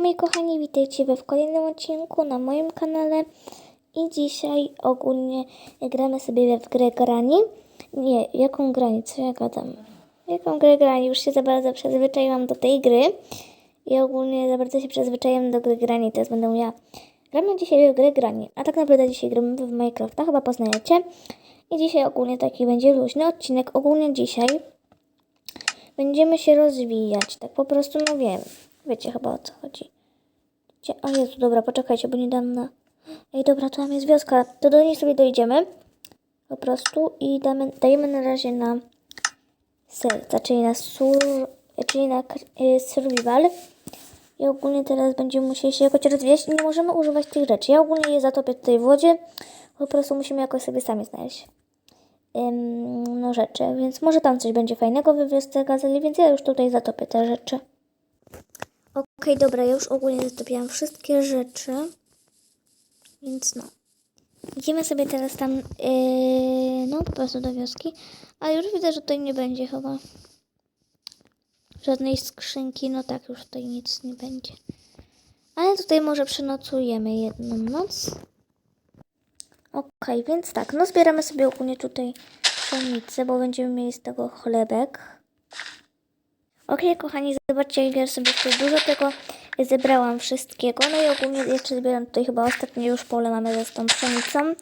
Moi kochani, witajcie we w kolejnym odcinku na moim kanale i dzisiaj ogólnie gramy sobie w grę grani. Nie, jaką grani, co ja gadam? Jaką grę grani? Już się za bardzo przyzwyczaiłam do tej gry i ogólnie za bardzo się przyzwyczaiłam do gry grani, teraz będę ja. Gramy dzisiaj w grę grani, a tak naprawdę dzisiaj gramy w Minecrafta, chyba poznajecie. I dzisiaj ogólnie taki będzie luźny odcinek. Ogólnie dzisiaj będziemy się rozwijać, tak po prostu, no wiem. Wiecie chyba o co chodzi. Gdzie? O Jezu, dobra, poczekajcie, bo nie dam na... Ej, dobra, tam jest wioska, to do niej sobie dojdziemy. Po prostu i damy, dajemy na razie na serca, czyli na sur... czyli na y, survival. I ogólnie teraz będziemy musieli się jakoś rozwijać i nie możemy używać tych rzeczy. Ja ogólnie je zatopię w wodzie, po prostu musimy jakoś sobie sami znaleźć ym, no rzeczy, więc może tam coś będzie fajnego we wiosce gazeli, więc ja już tutaj zatopię te rzeczy. Okej, dobra, ja już ogólnie zatopiłam wszystkie rzeczy, więc no. Idziemy sobie teraz tam, yy, no po prostu do wioski, a już widzę, że tutaj nie będzie chyba żadnej skrzynki, no tak, już tutaj nic nie będzie. Ale tutaj może przenocujemy jedną noc. Okej, więc tak, no zbieramy sobie ogólnie tutaj pszenicę, bo będziemy mieli z tego chlebek. Okej, kochani, zobaczcie, jak ja sobie tutaj dużo tego zebrałam wszystkiego. No i ogólnie jeszcze zbieram tutaj chyba ostatnie już pole mamy z tą pszenicą.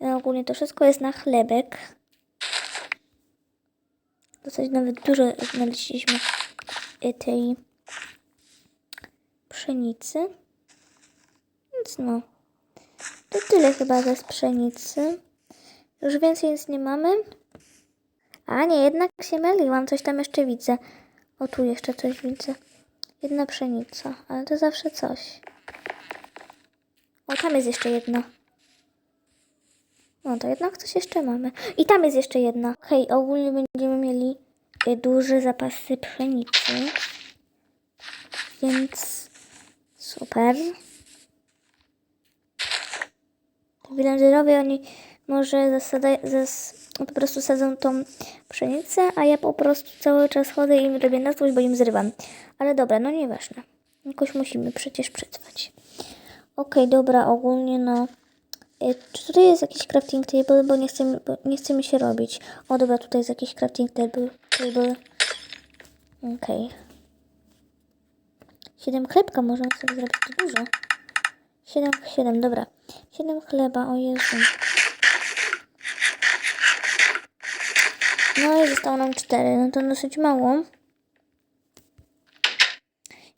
No, ogólnie to wszystko jest na chlebek. Dosyć nawet dużo znaleźliśmy y, tej pszenicy. Więc no, to tyle chyba ze pszenicy. Już więcej nic nie mamy. A nie, jednak się myliłam. Coś tam jeszcze widzę. O, tu jeszcze coś widzę. Jedna pszenica, ale to zawsze coś. O, tam jest jeszcze jedna. No to jednak coś jeszcze mamy. I tam jest jeszcze jedna. Hej, ogólnie będziemy mieli y, duże zapasy pszenicy. Więc super. Villagerowie oni może zasada, zas, po prostu sadzą tą pszenicę, a ja po prostu cały czas chodzę i robię na złość, bo im zrywam. Ale dobra, no nieważne. Jakoś musimy przecież przetrwać. Okej, dobra, ogólnie no... Y, Czy tutaj jest jakiś crafting table, bo nie chce, mi, nie chce mi się robić. O dobra, tutaj jest jakiś crafting table. table. Okej. Siedem chlebka można sobie zrobić, to dużo. Siedem, siedem, dobra. Siedem chleba, o Jezu. No i zostało nam cztery, no to dosyć mało.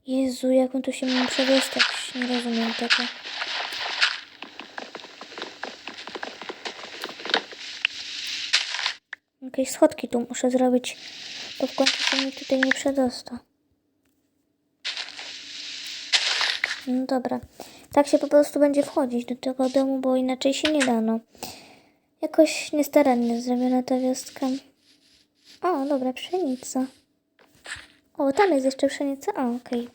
Jezu, jak on tu się mam przedostać? Nie rozumiem tego. Jakieś schodki tu muszę zrobić, bo w końcu się mi tutaj nie przedosta. No dobra. Tak się po prostu będzie wchodzić do tego domu, bo inaczej się nie da, no. Jakoś niestarannie zrobiona ta wioska. O, dobra, pszenica. O, tam jest jeszcze pszenica. O, okej.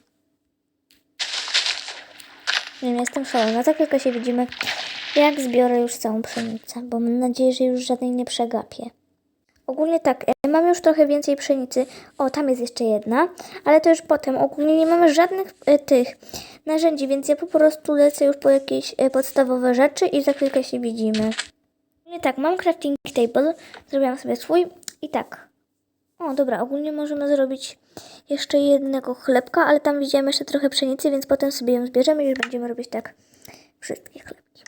Nie wiem, jestem szalona. Za chwilkę się widzimy, jak zbiorę już całą pszenicę, bo mam nadzieję, że już żadnej nie przegapię. Ogólnie tak, e, mam już trochę więcej pszenicy. O, tam jest jeszcze jedna, ale to już potem. Ogólnie nie mamy żadnych e, tych narzędzi, więc ja po prostu lecę już po jakieś e, podstawowe rzeczy i za chwilkę się widzimy. Nie tak, mam crafting table, zrobiłam sobie swój i tak. O, dobra, ogólnie możemy zrobić jeszcze jednego chlebka, ale tam widziałem jeszcze trochę pszenicy, więc potem sobie ją zbierzemy i już będziemy robić tak wszystkie chlebki.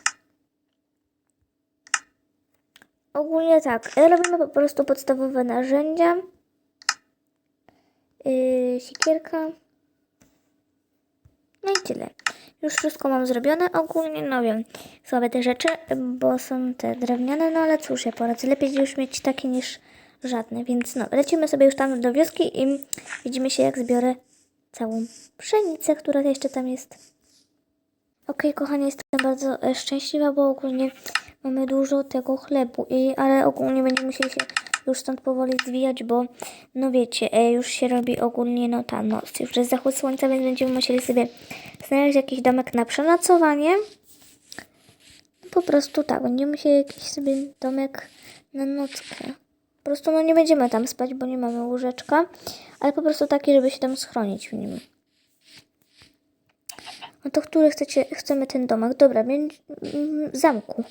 Ogólnie tak, robimy po prostu podstawowe narzędzia. Yy, sikierka. No i tyle. Już wszystko mam zrobione. Ogólnie, no wiem, słabe te rzeczy, bo są te drewniane, no ale cóż, ja poradzę. Lepiej już mieć takie niż żadne, więc no, lecimy sobie już tam do wioski i widzimy się, jak zbiorę całą pszenicę, która jeszcze tam jest. Okej, kochani, jestem bardzo e, szczęśliwa, bo ogólnie mamy dużo tego chlebu, i, ale ogólnie będziemy musieli się już stąd powoli zwijać, bo no wiecie, e, już się robi ogólnie no ta noc, już jest zachód słońca, więc będziemy musieli sobie znaleźć jakiś domek na przenocowanie. Po prostu tak, będziemy musieli jakiś sobie domek na nockę. Po prostu no nie będziemy tam spać, bo nie mamy łóżeczka, ale po prostu taki, żeby się tam schronić w nim. No to który chcecie, chcemy ten domek? Dobra, będzie, mm, zamku.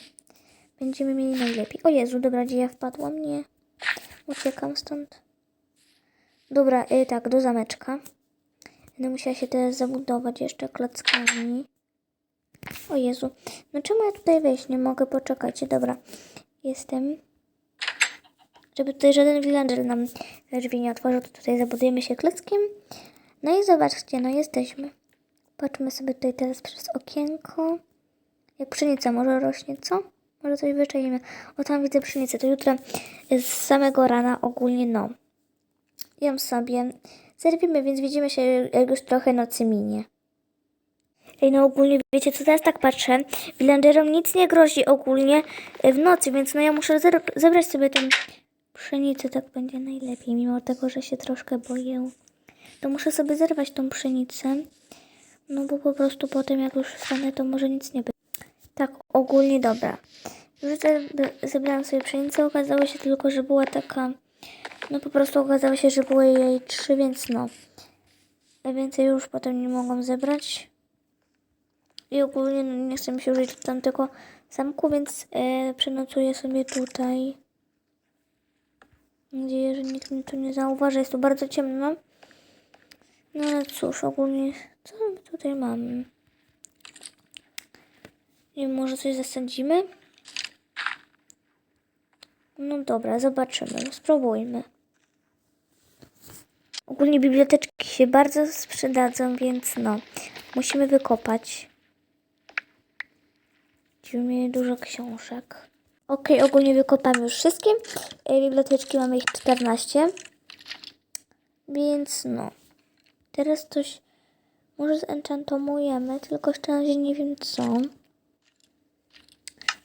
Będziemy mieli najlepiej. O Jezu, dobra, gdzie ja wpadłam? Nie. Uciekam stąd. Dobra, y, tak, do zameczka. Będę musiała się teraz zabudować jeszcze klockami. O Jezu. No czemu ja tutaj wejść nie mogę? Poczekajcie, dobra. Jestem. Żeby tutaj żaden villager nam drzwi nie otworzył, to tutaj zabudujemy się klockiem. No i zobaczcie, no jesteśmy. Patrzmy sobie tutaj teraz przez okienko. Jak pszenica może rośnie, co? Może coś wyczaimy. O, tam widzę pszenicę. To jutro z samego rana ogólnie, no. Ją sobie zerwimy, więc widzimy się, jak już trochę nocy minie. Ej, no ogólnie, wiecie co, teraz tak patrzę, villagerom nic nie grozi ogólnie w nocy, więc no ja muszę zebrać sobie tą pszenicę, tak będzie najlepiej, mimo tego, że się troszkę boję. To muszę sobie zerwać tą pszenicę, no bo po prostu potem jak już wstanę, to może nic nie być. Tak, ogólnie dobra. Już ze- zebrałam sobie pszenicę, okazało się tylko, że była taka, no po prostu okazało się, że było jej trzy, więc no. A Więcej już potem nie mogłam zebrać. I ogólnie no, nie chcę mi się użyć tamtego zamku, więc e, przenocuję sobie tutaj. Mam nadzieję, że nikt mi tu nie zauważy. Jest tu bardzo ciemno. No ale cóż, ogólnie co my tutaj mamy? Nie wiem, może coś zasadzimy? No dobra, zobaczymy. Spróbujmy. Ogólnie biblioteczki się bardzo sprzedadzą, więc no, musimy wykopać. Będziemy mieli dużo książek. Ok, ogólnie wykopamy już wszystkie. E, Biblioteczki mamy ich 14. Więc no. Teraz coś może zenchantomujemy, tylko jeszcze na razie nie wiem co.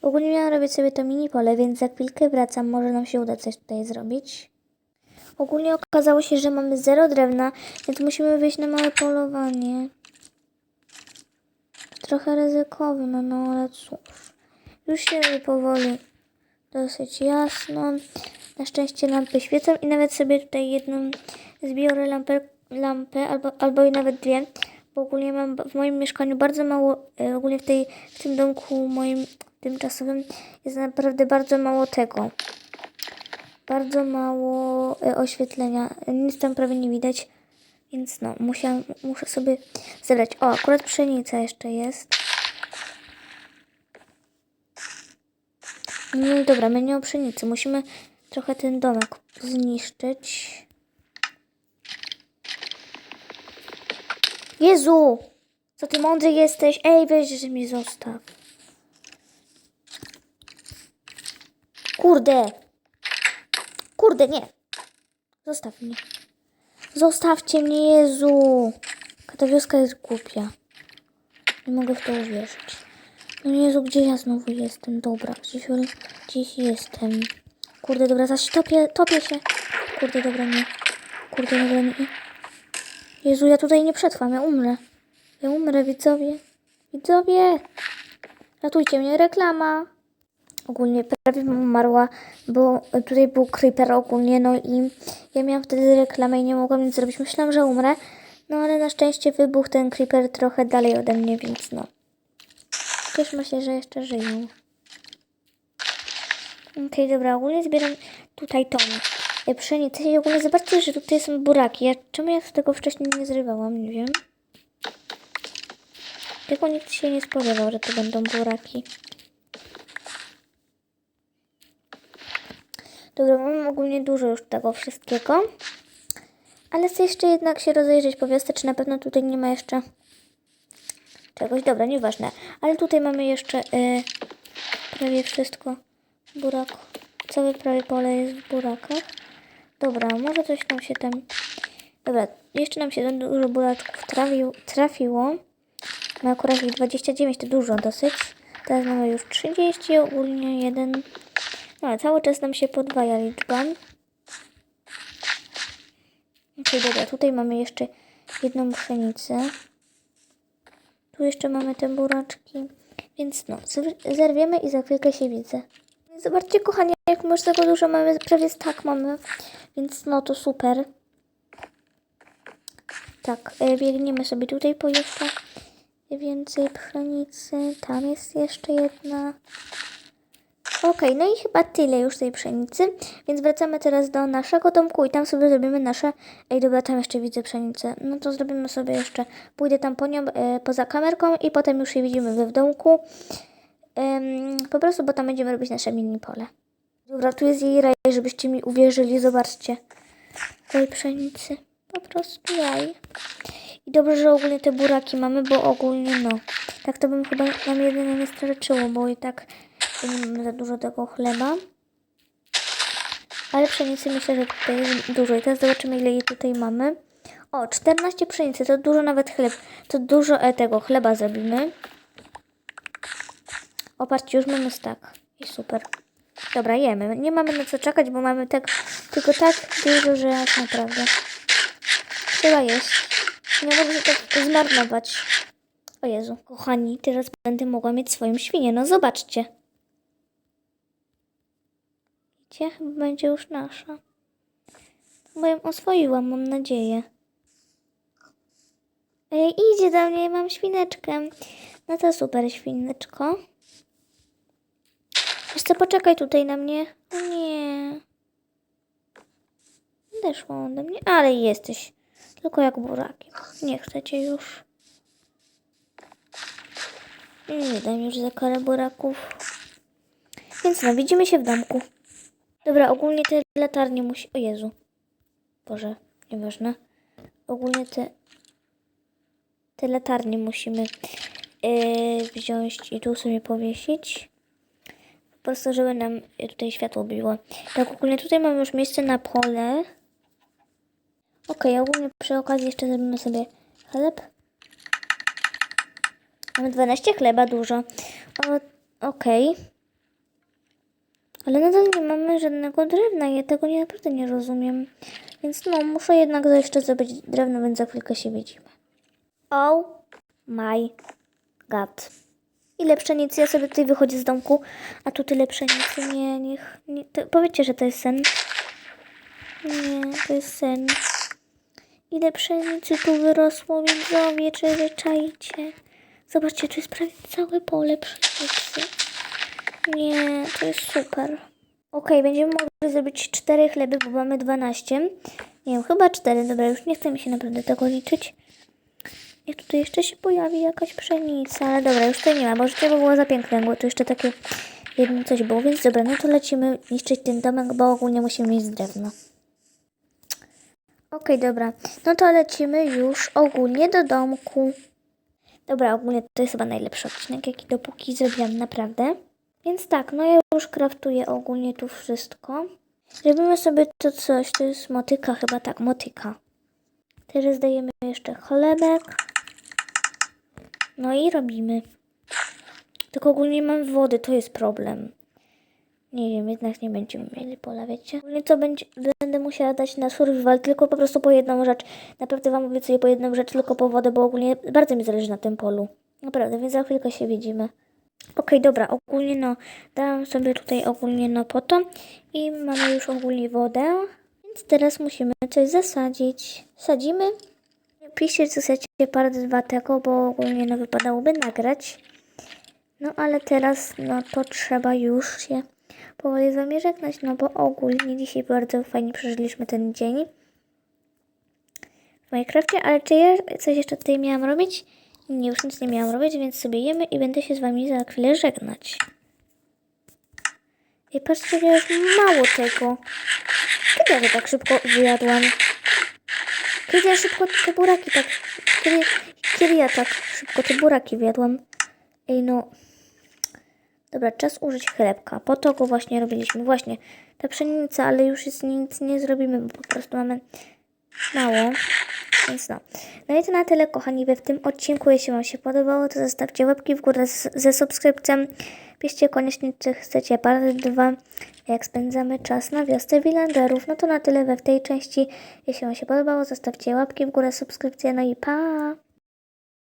Ogólnie miałam robić sobie to mini pole, więc za chwilkę wracam. Może nam się uda coś tutaj zrobić. Ogólnie okazało się, że mamy zero drewna, więc musimy wyjść na małe polowanie. Trochę ryzykowne, no, ale cóż. Już się powoli dosyć jasno. Na szczęście lampy świecą i nawet sobie tutaj jedną zbiorę lampę, lampę albo, albo i nawet dwie. Bo ogólnie mam w moim mieszkaniu bardzo mało, e, ogólnie w, tej, w tym domku moim tymczasowym jest naprawdę bardzo mało tego. Bardzo mało e, oświetlenia. Nic tam prawie nie widać. Więc no, musiałam, muszę sobie zebrać. O, akurat pszenica jeszcze jest. No i dobra, my nie o pszenicy. Musimy trochę ten domek zniszczyć. Jezu! Co ty mądry jesteś? Ej, weź, że mnie zostaw. Kurde! Kurde, nie! Zostaw mnie. Zostawcie mnie, Jezu! Ta wioska jest głupia. Nie mogę w to uwierzyć. No Jezu, gdzie ja znowu jestem? Dobra, gdzieś, gdzieś jestem. Kurde, dobra, zaś topię, topię się. Kurde, dobra, nie. Kurde, dobra, nie. Jezu, ja tutaj nie przetrwam, ja umrę. Ja umrę, widzowie. Widzowie! Ratujcie mnie, reklama. Ogólnie prawie umarła, bo tutaj był creeper ogólnie, no i ja miałam wtedy reklamę i nie mogłam nic zrobić. Myślałam, że umrę, no ale na szczęście wybuchł ten creeper trochę dalej ode mnie, więc no. Cieszmy się, że jeszcze żyją. Okej, dobra, ogólnie zbieram tutaj tą pszenicę i ogólnie zobaczcie, że tutaj są buraki. Ja, czemu ja tego wcześniej nie zrywałam, nie wiem. Tylko nikt się nie spodziewał, że to będą buraki. Dobra, mam ogólnie dużo już tego wszystkiego. Ale chcę jeszcze jednak się rozejrzeć po wiosce, czy na pewno tutaj nie ma jeszcze czegoś. Dobra, nieważne. Ale tutaj mamy jeszcze y, prawie wszystko burak. Całe prawie pole jest w burakach. Dobra, może coś nam się tam... Dobra, jeszcze nam się dużo buraczków trafił, trafiło. Ma akurat ich 29, to dużo dosyć. Teraz mamy już 30, ogólnie jeden... No, cały czas nam się podwaja liczba. Okej, dobra, tutaj mamy jeszcze jedną pszenicę. Tu jeszcze mamy te buraczki. Więc no, zer- zerwiemy i za chwilkę się widzę. Zobaczcie, kochani, jak już tego dużo mamy, prawie tak mamy. Więc no, to super. Tak, e, biegniemy sobie tutaj po jeszcze więcej pszenicy. Tam jest jeszcze jedna. Okej, no i chyba tyle już tej pszenicy, więc wracamy teraz do naszego domku i tam sobie zrobimy nasze... Ej, dobra, tam jeszcze widzę pszenicę. No to zrobimy sobie jeszcze... Pójdę tam po nią e, poza kamerką i potem już je widzimy w domku. Po prostu, bo tam będziemy robić nasze mini pole. Dobra, tu jest jej raj, żebyście mi uwierzyli, zobaczcie. Tej pszenicy. Po prostu jaj. I dobrze, że ogólnie te buraki mamy, bo ogólnie no. Tak to bym chyba nam jedynie nie starczyło, bo i tak nie mamy za dużo tego chleba. Ale pszenicy myślę, że tutaj jest dużo. I teraz zobaczymy, ile jej tutaj mamy. O, 14 pszenicy, to dużo nawet chleb. To dużo e, tego chleba zrobimy. O, patrzcie, już mamy stak. I super. Dobra, jemy. Nie mamy na co czekać, bo mamy tak, tylko tak dużo, że naprawdę. Trzeba jeść. Nie mogę tak zmarnować. O Jezu, kochani, teraz będę mogła mieć swoją świnię. No zobaczcie. Chyba będzie już nasza. Bo ją oswoiłam, mam nadzieję. Ej, idzie do mnie, mam świneczkę. No to super, świneczko. Co, poczekaj tutaj na mnie. Nie. Odeszła ode mnie, ale jesteś. Tylko jak buraki. Nie chcę cię już. Nie dam już za karę buraków. Więc no, widzimy się w domku. Dobra, ogólnie te latarnie musi... O Jezu. Boże, nieważne. Ogólnie te... Te latarnie musimy yy, wziąć i tu sobie powiesić. Po prostu, żeby nam tutaj światło biło. Tak, ogólnie tutaj mamy już miejsce na pole. Okej, ogólnie przy okazji jeszcze zrobimy sobie chleb. Mamy 12 chleba, dużo. Okej. Ale nadal nie mamy żadnego drewna. Ja tego nie, naprawdę nie rozumiem. Więc no, muszę jednak jeszcze zdobyć drewno, więc za chwilkę się widzimy. Oh my god. Ile pszenicy? Ja sobie tutaj wychodzę z domku, a tu tyle pszenicy. Nie, niech... Nie, to, powiedzcie, że to jest sen. Nie, to jest sen. Ile pszenicy tu wyrosło, widzowie, czy wy czaicie? Zobaczcie, tu jest prawie całe pole pszenicy. Nie, to jest super. Okej, będziemy mogli zrobić 4 chleby, bo mamy 12. Nie wiem, chyba 4. Dobra, już nie chce mi się naprawdę tego liczyć. Niech tutaj jeszcze się pojawi jakaś pszenica, ale dobra, już tutaj nie ma, życie by było za piękne, bo tu jeszcze takie jedno coś było, więc dobra, no to lecimy niszczyć ten domek, bo ogólnie musimy mieć drewno. Okej, dobra, no to lecimy już ogólnie do domku. Dobra, ogólnie to jest chyba najlepszy odcinek, jaki dopóki zrobiłam, naprawdę. Więc tak, no ja już kraftuję ogólnie tu wszystko. Robimy sobie to coś, to jest motyka chyba, tak, motyka. Teraz dajemy jeszcze chlebek. No i robimy. Tylko ogólnie nie mam wody, to jest problem. Nie wiem, jednak nie będziemy mieli pola, wiecie? Ogólnie co będzie, będę musiała dać na survival tylko po prostu po jedną rzecz. Naprawdę wam obiecuję po jedną rzecz, tylko po wodę, bo ogólnie bardzo mi zależy na tym polu. Naprawdę, więc za chwilkę się widzimy. Okej, dobra, ogólnie no, dałam sobie tutaj ogólnie no po to i mamy już ogólnie wodę, więc teraz musimy coś zasadzić. Sadzimy. Piszcie, co chcecie part 2 tego, bo ogólnie no wypadałoby nagrać. No ale teraz no to trzeba już się powoli z wami żegnać, no bo ogólnie dzisiaj bardzo fajnie przeżyliśmy ten dzień w Minecrafcie, ale czy ja coś jeszcze tutaj miałam robić? Nie, już nic nie miałam robić, więc sobie jemy i będę się z wami za chwilę żegnać. I patrzcie, ja już mało tego. Kiedy ja to tak szybko wyjadłam? Kiedy ja szybko te buraki tak... Kiedy, kiedy ja tak szybko te buraki wyjadłam? Ej no... Dobra, czas użyć chlebka. Po to go właśnie robiliśmy. Właśnie, ta pszenica, ale już jest nic nie zrobimy, bo po prostu mamy mało. Więc no. No i to na tyle, kochani, w tym odcinku. Jeśli Wam się podobało, to zostawcie łapki w górę ze subskrypcją. Piszcie koniecznie, czy chcecie part 2, jak spędzamy czas na wiosce Wilanderów. No to na tyle we w tej części. Jeśli Wam się podobało, zostawcie łapki w górę, subskrypcję, no i pa!